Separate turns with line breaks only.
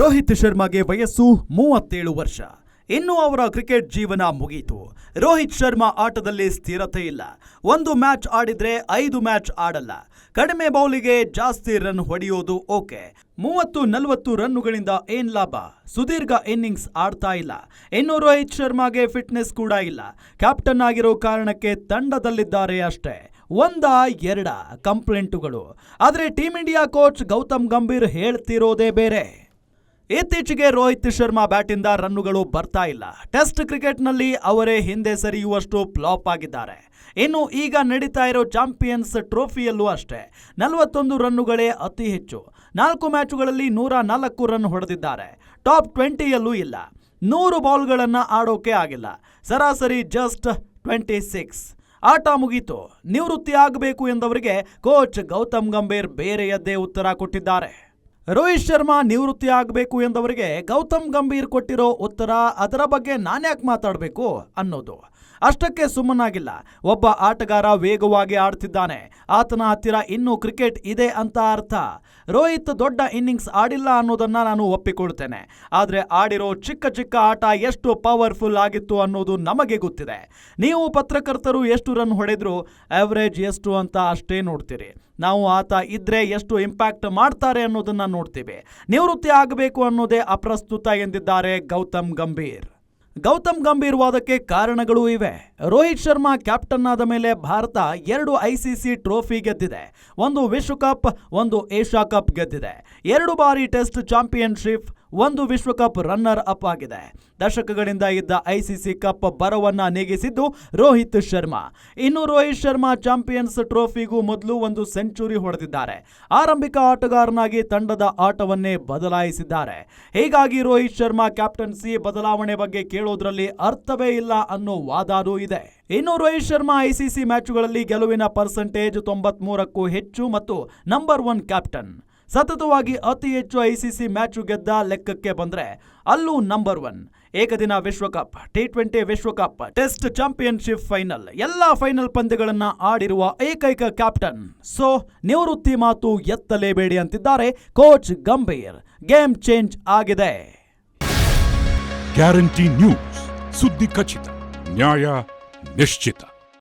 ರೋಹಿತ್ ಶರ್ಮಾಗೆ ವಯಸ್ಸು ಮೂವತ್ತೇಳು ವರ್ಷ. ಇನ್ನು ಅವರ ಕ್ರಿಕೆಟ್ ಜೀವನ ಮುಗಿಯಿತು ರೋಹಿತ್ ಶರ್ಮಾ ಆಟದಲ್ಲಿ ಸ್ಥಿರತೆ ಇಲ್ಲ. ಒಂದು ಮ್ಯಾಚ್ ಆಡಿದ್ರೆ ಐದು ಮ್ಯಾಚ್ ಆಡಲ್ಲ. ಕಡಿಮೆ ಬೌಲಿಗೆ ಜಾಸ್ತಿ ರನ್ ಹೊಡೆಯೋದು ಓಕೆ. ಮೂವತ್ತು, ನಲವತ್ತು ರನ್ನುಗಳಿಂದ ಏನ್ ಲಾಭ? ಸುದೀರ್ಘ ಇನ್ನಿಂಗ್ಸ್ ಆಡ್ತಾ ಇಲ್ಲ. ಇನ್ನು ರೋಹಿತ್ ಶರ್ಮಾಗೆ ಫಿಟ್ನೆಸ್ ಕೂಡ ಇಲ್ಲ. ಕ್ಯಾಪ್ಟನ್ ಆಗಿರೋ ಕಾರಣಕ್ಕೆ ತಂಡದಲ್ಲಿದ್ದಾರೆ ಅಷ್ಟೇ. ಒಂದ, ಎರಡ ಕಂಪ್ಲೇಂಟುಗಳು. ಆದರೆ team India coach Gautam Gambhir ಹೇಳ್ತಿರೋದೇ ಬೇರೆ. ಇತ್ತೀಚೆಗೆ ರೋಹಿತ್ ಶರ್ಮಾ ಬ್ಯಾಟಿಂದ ರನ್ನುಗಳು ಬರ್ತಾ ಇಲ್ಲ. ಟೆಸ್ಟ್ ಕ್ರಿಕೆಟ್ನಲ್ಲಿ ಅವರೇ ಹಿಂದೆ ಸರಿಯುವಷ್ಟು ಫ್ಲಾಪ್ ಆಗಿದ್ದಾರೆ. ಇನ್ನು ಈಗ ನಡೀತಾ ಇರೋ ಚಾಂಪಿಯನ್ಸ್ ಟ್ರೋಫಿಯಲ್ಲೂ ಅಷ್ಟೇ. ನಲವತ್ತೊಂದು ರನ್ನುಗಳೇ ಅತಿ ಹೆಚ್ಚು. ನಾಲ್ಕು ಮ್ಯಾಚುಗಳಲ್ಲಿ ನೂರ ನಾಲ್ಕು ರನ್ ಹೊಡೆದಿದ್ದಾರೆ. ಟಾಪ್ ಟ್ವೆಂಟಿಯಲ್ಲೂ ಇಲ್ಲ. ನೂರು ಬಾಲ್ಗಳನ್ನು ಆಡೋಕೆ ಆಗಿಲ್ಲ. ಸರಾಸರಿ ಜಸ್ಟ್ ಟ್ವೆಂಟಿ ಸಿಕ್ಸ್. ಆಟ ಮುಗೀತು. ನಿವೃತ್ತಿ ಆಗಬೇಕು ಎಂದವರಿಗೆ ಕೋಚ್ ಗೌತಮ್ ಗಂಭೀರ್ ಬೇರೆಯದ್ದೇ ಉತ್ತರ ಕೊಟ್ಟಿದ್ದಾರೆ. ರೋಹಿತ್ ಶರ್ಮಾ ನಿವೃತ್ತಿ ಆಗಬೇಕು ಎಂದವರಿಗೆ ಗೌತಮ್ ಗಂಭೀರ್ ಕೊಟ್ಟಿರೋ ಉತ್ತರ ಅದರ ಬಗ್ಗೆ ನಾನ್ಯಾಕೆ ಮಾತಾಡಬೇಕು ಅನ್ನೋದು. ಅಷ್ಟಕ್ಕೆ ಸುಮ್ಮನಾಗಿಲ್ಲ. ಒಬ್ಬ ಆಟಗಾರ ವೇಗವಾಗಿ ಆಡ್ತಿದ್ದಾನೆ. ಆತನ ಹತ್ತಿರ ಇನ್ನೂ ಕ್ರಿಕೆಟ್ ಇದೆ ಅಂತ ಅರ್ಥ. ರೋಹಿತ್ ದೊಡ್ಡ ಇನ್ನಿಂಗ್ಸ್ ಆಡಿಲ್ಲ ಅನ್ನೋದನ್ನ ನಾನು ಒಪ್ಪಿಕೊಳ್ತೇನೆ. ಆದರೆ ಆಡಿರೋ ಚಿಕ್ಕ ಚಿಕ್ಕ ಆಟ ಎಷ್ಟು ಪವರ್ಫುಲ್ ಆಗಿತ್ತು ಅನ್ನೋದು ನಮಗೆ ಗೊತ್ತಿದೆ. ನೀವು ಪತ್ರಕರ್ತರು ಎಷ್ಟು ರನ್ ಹೊಡೆದ್ರು ಅವರೇಜ್ ಎಷ್ಟು ಅಂತ ಅಷ್ಟೇ ನೋಡ್ತೀರಿ. ನಾವು ಆತ ಇದ್ರೆ ಎಷ್ಟು ಇಂಪ್ಯಾಕ್ಟ್ ಮಾಡ್ತಾರೆ ಅನ್ನೋದನ್ನ ನೋಡ್ತೀವಿ. ನಿವೃತ್ತಿ ಆಗಬೇಕು ಅನ್ನೋದೇ ಅಪ್ರಸ್ತುತ ಎಂದಿದ್ದಾರೆ ಗೌತಮ್ ಗಂಭೀರ್. ಗೌತಮ್ ಗಂಭೀರ್ ವಾದಕ್ಕೆ ಕಾರಣಗಳೂ ಇವೆ. ರೋಹಿತ್ ಶರ್ಮಾ ಕ್ಯಾಪ್ಟನ್ ಆದ ಮೇಲೆ ಭಾರತ ಎರಡು ಐಸಿಸಿ ಟ್ರೋಫಿ ಗೆದ್ದಿದೆ. ಒಂದು ವಿಶ್ವಕಪ್, ಒಂದು ಏಷ್ಯಾ ಕಪ್ ಗೆದ್ದಿದೆ. ಎರಡು ಬಾರಿ ಟೆಸ್ಟ್ ಚಾಂಪಿಯನ್ಶಿಪ್ ಒಂದು ವಿಶ್ವಕಪ್ ರನ್ನರ್ ಅಪ್ ಆಗಿದೆ. ದಶಕಗಳಿಂದ ಇದ್ದ ಐಸಿಸಿ ಕಪ್ ಬರವನ್ನ ನೀಗಿಸಿದ್ದು ರೋಹಿತ್ ಶರ್ಮಾ. ಇನ್ನು ರೋಹಿತ್ ಶರ್ಮಾ ಚಾಂಪಿಯನ್ಸ್ ಟ್ರೋಫಿಗೂ ಮೊದಲು ಒಂದು ಸೆಂಚುರಿ ಹೊಡೆದಿದ್ದಾರೆ. ಆರಂಭಿಕ ಆಟಗಾರನಾಗಿ ತಂಡದ ಆಟವನ್ನೇ ಬದಲಾಯಿಸಿದ್ದಾರೆ. ಹೀಗಾಗಿ ರೋಹಿತ್ ಶರ್ಮಾ ಕ್ಯಾಪ್ಟನ್ಸಿ ಬದಲಾವಣೆ ಬಗ್ಗೆ ಕೇಳೋದ್ರಲ್ಲಿ ಅರ್ಥವೇ ಇಲ್ಲ ಅನ್ನೋ ವಾದಾನೂ ಇದೆ. ಇನ್ನು ರೋಹಿತ್ ಶರ್ಮಾ ಐಸಿಸಿ ಮ್ಯಾಚುಗಳಲ್ಲಿ ಗೆಲುವಿನ ಪರ್ಸೆಂಟೇಜ್ ತೊಂಬತ್ಮೂರಕ್ಕೂ ಹೆಚ್ಚು ಮತ್ತು ನಂಬರ್ ಒನ್ ಕ್ಯಾಪ್ಟನ್. ಸತತವಾಗಿ ಅತಿ ಹೆಚ್ಚು ಐಸಿಸಿ ಮ್ಯಾಚು ಗೆದ್ದ ಲೆಕ್ಕಕ್ಕೆ ಬಂದ್ರೆ ಅಲ್ಲೂ ನಂಬರ್ ಒನ್ ಏಕದಿನ ವಿಶ್ವಕಪ್ ಟಿ ಟ್ವೆಂಟಿ ವಿಶ್ವಕಪ್ ಟೆಸ್ಟ್ ಚಾಂಪಿಯನ್ಶಿಪ್ ಫೈನಲ್ ಎಲ್ಲಾ ಫೈನಲ್ ಪಂದ್ಯಗಳನ್ನ ಆಡಿರುವ ಏಕೈಕ ಕ್ಯಾಪ್ಟನ್ ಸೊ ನಿವೃತ್ತಿ ಮಾತು ಎತ್ತಲೇಬೇಡಿ ಅಂತಿದ್ದಾರೆ ಕೋಚ್ ಗಂಭೀರ್. ಗೇಮ್ ಚೇಂಜ್ ಆಗಿದೆ.
ಗ್ಯಾರಂಟಿ ನ್ಯೂಸ್ ಸುದ್ದಿ ಖಚಿತ, ನ್ಯಾಯ ನಿಶ್ಚಿತ.